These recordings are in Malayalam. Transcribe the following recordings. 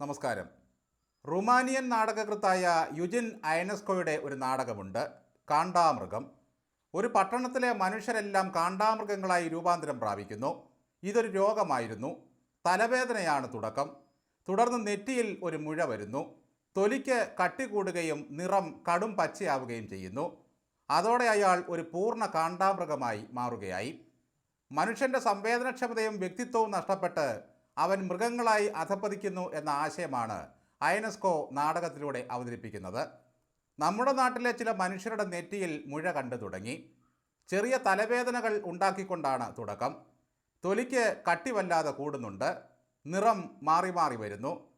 നമസ്കാരം. റുമാനിയൻ നാടകകൃത്തായ യുജിൻ അയനസ്കോയുടെ ഒരു നാടകമുണ്ട് കാണ്ടാമൃഗം. ഒരു പട്ടണത്തിലെ മനുഷ്യരെല്ലാം കാണ്ടാമൃഗങ്ങളായി രൂപാന്തരം പ്രാപിക്കുന്നു. ഇതൊരു രോഗമായിരുന്നു. തലവേദനയാണ് തുടക്കം. തുടർന്ന് നെറ്റിയിൽ ഒരു മുഴ വരുന്നു. തൊലിക്ക് കട്ടി കൂടുകയും നിറം കടും പച്ചയാവുകയും ചെയ്യുന്നു. അതോടെ അയാൾ ഒരു പൂർണ കാണ്ടാമൃഗമായി മാറുകയായി. മനുഷ്യന്റെ സംവേദനക്ഷമതയും വ്യക്തിത്വവും നഷ്ടപ്പെട്ട് അവൻ മൃഗങ്ങളായി അധപ്പതിക്കുന്നു എന്ന ആശയമാണ് അയനസ്കോ നാടകത്തിലൂടെ അവതരിപ്പിക്കുന്നത്. നമ്മുടെ നാട്ടിലെ ചില മനുഷ്യരുടെ നെറ്റിയിൽ മുഴ കണ്ടു തുടങ്ങി. ചെറിയ തലവേദനകൾ ഉണ്ടാക്കിക്കൊണ്ടാണ് തുടക്കം. തൊലിക്ക് കട്ടിവല്ലാതെ കൂടുന്നുണ്ട്. നിറം മാറി മാറി വരുന്നു.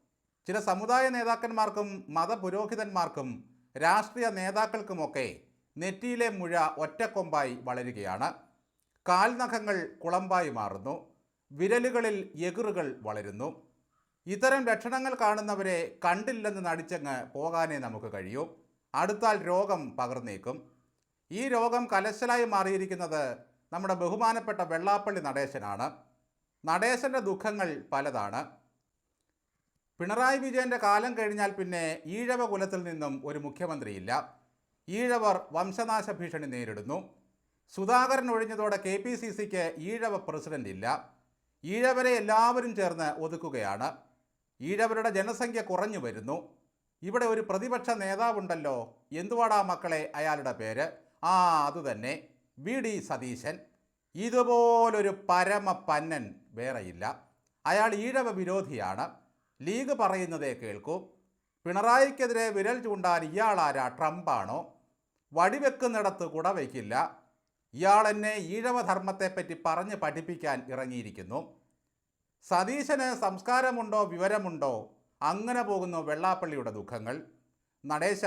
ചില സമുദായ നേതാക്കന്മാർക്കും മതപുരോഹിതന്മാർക്കും രാഷ്ട്രീയ നേതാക്കൾക്കുമൊക്കെ നെറ്റിയിലെ മുഴ ഒറ്റക്കൊമ്പായി വളരുകയാണ്. കാൽനഖങ്ങൾ കുളമ്പായി മാറുന്നു. വിരലുകളിൽ എകിറുകൾ വളരുന്നു. ഇത്തരം ലക്ഷണങ്ങൾ കാണുന്നവരെ കണ്ടില്ലെന്ന് നടിച്ചങ്ങ് പോകാനേ നമുക്ക് കഴിയൂ. അടുത്താൽ രോഗം പകർന്നേക്കും. ഈ രോഗം കലശലായി മാറിയിരിക്കുന്നത് നമ്മുടെ ബഹുമാനപ്പെട്ട വെള്ളാപ്പള്ളി നടേശനാണ്. നടേശന്റെ ദുഃഖങ്ങൾ പലതാണ്. പിണറായി വിജയന്റെ കാലം കഴിഞ്ഞാൽ പിന്നെ ഈഴവ കുലത്തിൽ നിന്നും ഒരു മുഖ്യമന്ത്രിയില്ല. ഈഴവർ വംശനാശ ഭീഷണി നേരിടുന്നു. സുധാകരൻ ഒഴിഞ്ഞതോടെ കെ പി സി സിക്ക് ഈഴവ പ്രസിഡന്റ് ഇല്ല. ഈഴവരെ എല്ലാവരും ചേർന്ന് ഒതുക്കുകയാണ്. ഈഴവരുടെ ജനസംഖ്യ കുറഞ്ഞു വരുന്നു. ഇവിടെ ഒരു പ്രതിപക്ഷ നേതാവുണ്ടല്ലോ. എന്തുവാടാ മക്കളെ അയാളുടെ പേര്? ആ അതുതന്നെ വി. ഡി. സതീശൻ. ഇതുപോലൊരു പരമ പന്നൻ വേറെയില്ല. അയാൾ ഈഴവ വിരോധിയാണ്. ലീഗ് പറയുന്നതേ കേൾക്കൂ. പിണറായിക്കെതിരെ വിരൽ ചൂണ്ടാൻ ഇയാളാരാ ട്രംപാണോ? വടിവെക്കുന്നിടത്ത് കുട വയ്ക്കില്ല ഇയാൾ എന്നെ ഈഴവധർമ്മത്തെപ്പറ്റി പറഞ്ഞ് പഠിപ്പിക്കാൻ ഇറങ്ങിയിരിക്കുന്നു. സതീശന് സംസ്കാരമുണ്ടോ വിവരമുണ്ടോ? അങ്ങനെ പോകുന്നു വെള്ളാപ്പള്ളിയുടെ ദുഃഖങ്ങൾ. നടേശ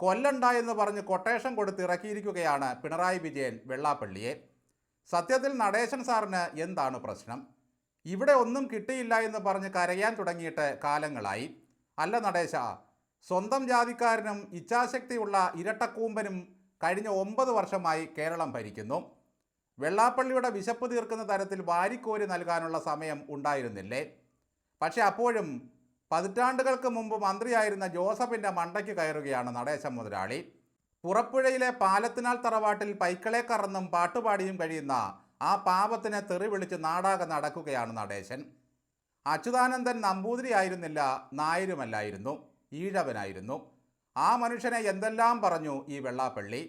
കൊല്ലണ്ടായെന്ന് പറഞ്ഞ് കൊട്ടേഷൻ കൊടുത്ത് ഇറക്കിയിരിക്കുകയാണ് പിണറായി വിജയൻ വെള്ളാപ്പള്ളിയെ. സത്യത്തിൽ നടേശൻ സാറിന് എന്താണ് പ്രശ്നം? ഇവിടെ ഒന്നും കിട്ടിയില്ല എന്ന് പറഞ്ഞ് കരയാൻ തുടങ്ങിയിട്ട് കാലങ്ങളായി. അല്ല നടേശ സ്വന്തം ജാതിക്കാരനും ഇച്ഛാശക്തിയുള്ള ഇരട്ടക്കൂമ്പനും കഴിഞ്ഞ ഒമ്പത് വർഷമായി കേരളം ഭരിക്കുന്നു. വെള്ളാപ്പള്ളിയുടെ വിശപ്പ് തീർക്കുന്ന തരത്തിൽ വാരിക്കോരി നൽകാനുള്ള സമയം ഉണ്ടായിരുന്നില്ലേ? പക്ഷെ അപ്പോഴും പതിറ്റാണ്ടുകൾക്ക് മുമ്പ് മന്ത്രിയായിരുന്ന ജോസഫിന്റെ മണ്ടയ്ക്ക് കയറുകയാണ് നടേശൻ മുതലാളി. പുറപ്പുഴയിലെ പാലത്തിനാൽ തറവാട്ടിൽ പൈക്കളെ കറന്നും പാട്ടുപാടിയും കഴിയുന്ന ആ പാപത്തിനെ തെറി വിളിച്ച് നാടാകെ നടക്കുകയാണ് നടേശൻ. അച്യുതാനന്ദൻ നമ്പൂതിരി ആയിരുന്നില്ല നായരുമല്ലായിരുന്നു ഈഴവനായിരുന്നു. ആ മനുഷ്യനെ എന്തെല്ലാം പറഞ്ഞു ഈ വെള്ളാപ്പള്ളി?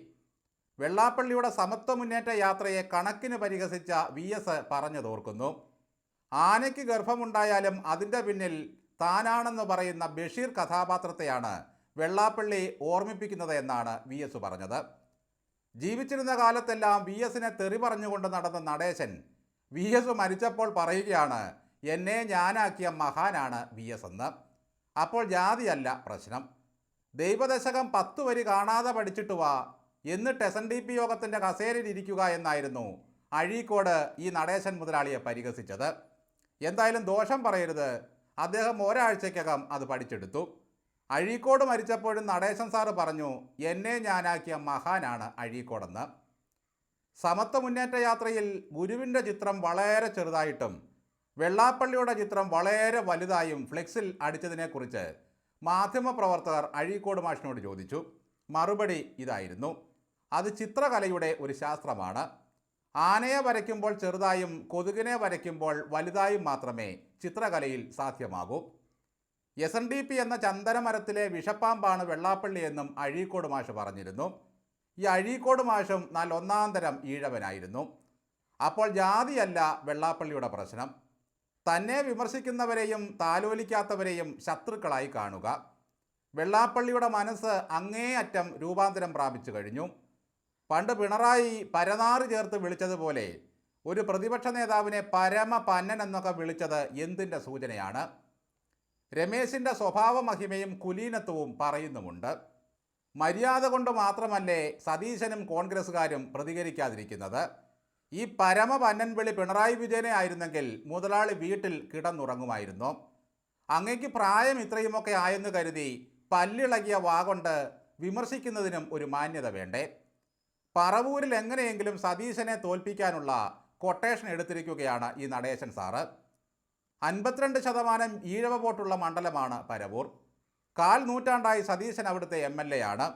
വെള്ളാപ്പള്ളിയുടെ സമത്വ മുന്നേറ്റ യാത്രയെ കണക്കിന് പരിഹസിച്ച വി എസ് പറഞ്ഞതോർക്കുന്നു ആനയ്ക്ക് ഗർഭമുണ്ടായാലും അതിന്റെ പിന്നിൽ താനാണെന്ന് പറയുന്ന ബഷീർ കഥാപാത്രത്തെയാണ് വെള്ളാപ്പള്ളി ഓർമ്മിപ്പിക്കുന്നത് എന്നാണ് വി എസ് പറഞ്ഞത്. ജീവിച്ചിരുന്ന കാലത്തെല്ലാം വി എസിനെ തെറി പറഞ്ഞുകൊണ്ട് നടന്ന നടേശൻ വി എസ് മരിച്ചപ്പോൾ പറയുകയാണ് എന്നെ ഞാനാക്കിയ മഹാനാണ് വി എസ് എന്ന്. അപ്പോൾ ജാതിയല്ല പ്രശ്നം. ദൈവദശകം പത്തു വരി കാണാതെ പഠിച്ചിട്ട് വാ. എന്നിട്ട് എസ് എൻ ഡി പി യോഗത്തിന്റെ കസേരയിൽ ഇരിക്കുക എന്നായിരുന്നു അഴീക്കോട് ഈ നടേശൻ മുതലാളിയെ പരിഹസിച്ചത്. എന്തായാലും ദോഷം പറയരുത്. അദ്ദേഹം ഒരാഴ്ചയ്ക്കകം അത് പഠിച്ചെടുത്തു. അഴീക്കോട് മരിച്ചപ്പോഴും നടേശൻ സാറ് പറഞ്ഞു എന്നെ ഞാനാക്കിയ മഹാനാണ് അഴീക്കോടെന്ന്. സമത്വ മുന്നേറ്റ യാത്രയിൽ ഗുരുവിന്റെ ചിത്രം വളരെ ചെറുതായിട്ടും വെള്ളാപ്പള്ളിയുടെ ചിത്രം വളരെ വലുതായും ഫ്ലെക്സിൽ അടിച്ചതിനെക്കുറിച്ച് മാധ്യമപ്രവർത്തകർ അഴീക്കോട് മാഷിനോട് ചോദിച്ചു മറുപടി ഇതായിരുന്നു. അത് ചിത്രകലയുടെ ഒരു ശാസ്ത്രമാണ്. ആനയെ വരയ്ക്കുമ്പോൾ ചെറുതായും കൊതുകിനെ വരയ്ക്കുമ്പോൾ വലുതായും മാത്രമേ ചിത്രകലയിൽ സാധ്യമാകൂ. എസ് എൻ ഡി പി എന്ന ചന്ദനമരത്തിലെ വിഷപ്പാമ്പാണ് വെള്ളാപ്പള്ളി എന്നും അഴീക്കോട് മാഷ് പറഞ്ഞിരുന്നു. ഈ അഴീക്കോട് മാഷും നാലൊന്നാം തരം ഈഴവനായിരുന്നു. അപ്പോൾ ജാതിയല്ല വെള്ളാപ്പള്ളിയുടെ പ്രശ്നം. തന്നെ വിമർശിക്കുന്നവരെയും താലോലിക്കാത്തവരെയും ശത്രുക്കളായി കാണുക. വെള്ളാപ്പള്ളിയുടെ മനസ്സ് അങ്ങേയറ്റം രൂപാന്തരം പ്രാപിച്ചു കഴിഞ്ഞു. പണ്ട് പിണറായി പരനാറ് ചേർത്ത് വിളിച്ചതുപോലെ ഒരു പ്രതിപക്ഷ നേതാവിനെ പരമ പന്നൻ എന്നൊക്കെ വിളിച്ചത് എന്തിന്റെ സൂചനയാണ്? രമേശിന്റെ സ്വഭാവമഹിമയും കുലീനത്വവും പറയുന്നുമുണ്ട്. മര്യാദ കൊണ്ട് മാത്രമല്ലേ സതീശനും കോൺഗ്രസ്സുകാരും പ്രതികരിക്കാതിരിക്കുന്നത്? ഈ പരമ പന്നൻവിളി പിണറായി വിജയനെ ആയിരുന്നെങ്കിൽ മുതലാളി വീട്ടിൽ കിടന്നുറങ്ങുമായിരുന്നു. അങ്ങേക്ക് പ്രായം ഇത്രയുമൊക്കെ ആയെന്ന് കരുതി പല്ലിളകിയ വാഗൊണ്ട് വിമർശിക്കുന്നതിനും ഒരു മാന്യത വേണ്ടേ? പറവൂരിൽ എങ്ങനെയെങ്കിലും സതീശനെ തോൽപ്പിക്കാനുള്ള കൊട്ടേഷൻ എടുത്തിരിക്കുകയാണ് ഈ നടേശൻ സാറ്. അൻപത്തിരണ്ട് ശതമാനം ഈഴവ വോട്ടുള്ള മണ്ഡലമാണ് പരവൂർ. കാൽ നൂറ്റാണ്ടായി സതീശൻ അവിടുത്തെ എം എൽ എ ആണ്.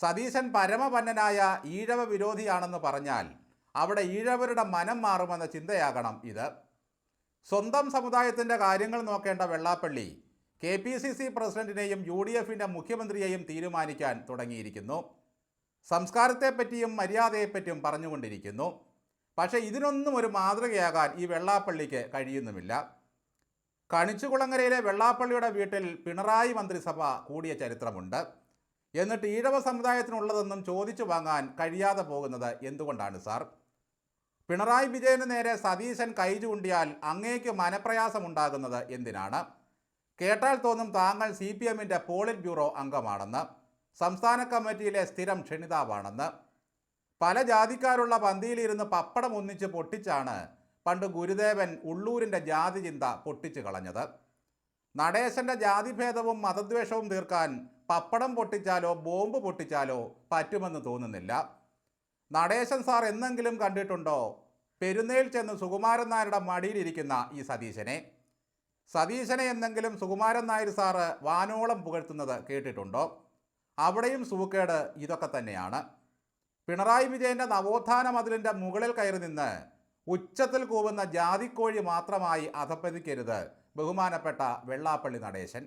സതീശൻ പരമപന്നനായ ഈഴവ വിരോധിയാണെന്ന് പറഞ്ഞാൽ അവിടെ ഈഴവരുടെ മനം മാറുമെന്ന ചിന്തയാകണം ഇത്. സ്വന്തം സമുദായത്തിന്റെ കാര്യങ്ങൾ നോക്കേണ്ട Vellappally K P C C പ്രസിഡന്റിനെയും U D എഫിന്റെ മുഖ്യമന്ത്രിയെയും തീരുമാനിക്കാൻ തുടങ്ങിയിരിക്കുന്നു. സംസ്കാരത്തെപ്പറ്റിയും മര്യാദയെപ്പറ്റിയും പറഞ്ഞുകൊണ്ടിരിക്കുന്നു. പക്ഷേ ഇതിനൊന്നും ഒരു മാതൃകയാകാൻ ഈ വെള്ളാപ്പള്ളിക്ക് കഴിയുന്നുമില്ല. കണിച്ചുകുളങ്ങരയിലെ വെള്ളാപ്പള്ളിയുടെ വീട്ടിൽ പിണറായി മന്ത്രിസഭ കൂടിയ ചരിത്രമുണ്ട്. എന്നിട്ട് ഈഴവ സമുദായത്തിനുള്ളതെന്നും ചോദിച്ചു വാങ്ങാൻ കഴിയാതെ പോകുന്നത് എന്തുകൊണ്ടാണ് സാർ? പിണറായി വിജയന് നേരെ സതീശൻ കൈ ചൂണ്ടിയാൽ അങ്ങേക്ക് മനപ്രയാസമുണ്ടാകുന്നത് എന്തിനാണ്? കേട്ടാൽ തോന്നും താങ്കൾ സി പി എമ്മിന്റെ പോളിറ്റ് ബ്യൂറോ അംഗമാണെന്ന് സംസ്ഥാന കമ്മിറ്റിയിലെ സ്ഥിരം ക്ഷണിതാവാണെന്ന്. പല ജാതിക്കാരുള്ള പന്തിയിലിരുന്ന് പപ്പടം ഒന്നിച്ച് പൊട്ടിച്ചാണ് പണ്ട് ഗുരുദേവൻ ഉള്ളൂരിന്റെ ജാതി ചിന്ത പൊട്ടിച്ചു കളഞ്ഞത്. നടേശന്റെ ജാതിഭേദവും മതദ്വേഷവും തീർക്കാൻ പപ്പടം പൊട്ടിച്ചാലോ ബോംബ് പൊട്ടിച്ചാലോ പറ്റുമെന്ന് തോന്നുന്നില്ല. നടേശൻ സാർ എന്നെങ്കിലും കണ്ടിട്ടുണ്ടോ? പെരുന്നേൽ ചെന്ന് സുകുമാരൻ നായരുടെ മടിയിലിരിക്കുന്ന ഈ സതീശനെ. സതീശനെ എന്നെങ്കിലും സുകുമാരൻ നായർ സാറ് വാനോളം പുകഴ്ത്തുന്നത് കേട്ടിട്ടുണ്ടോ? അവിടെയും സൂക്കേട് ഇതൊക്കെ തന്നെയാണ്. പിണറായി വിജയന്റെ നവോത്ഥാന മതിലിന്റെ മുകളിൽ കയറി നിന്ന് ഉച്ചത്തിൽ കൂവുന്ന ജാതിക്കോഴി മാത്രമായി അധപ്പതിക്കരുത് ബഹുമാനപ്പെട്ട വെള്ളാപ്പള്ളി നടേശൻ.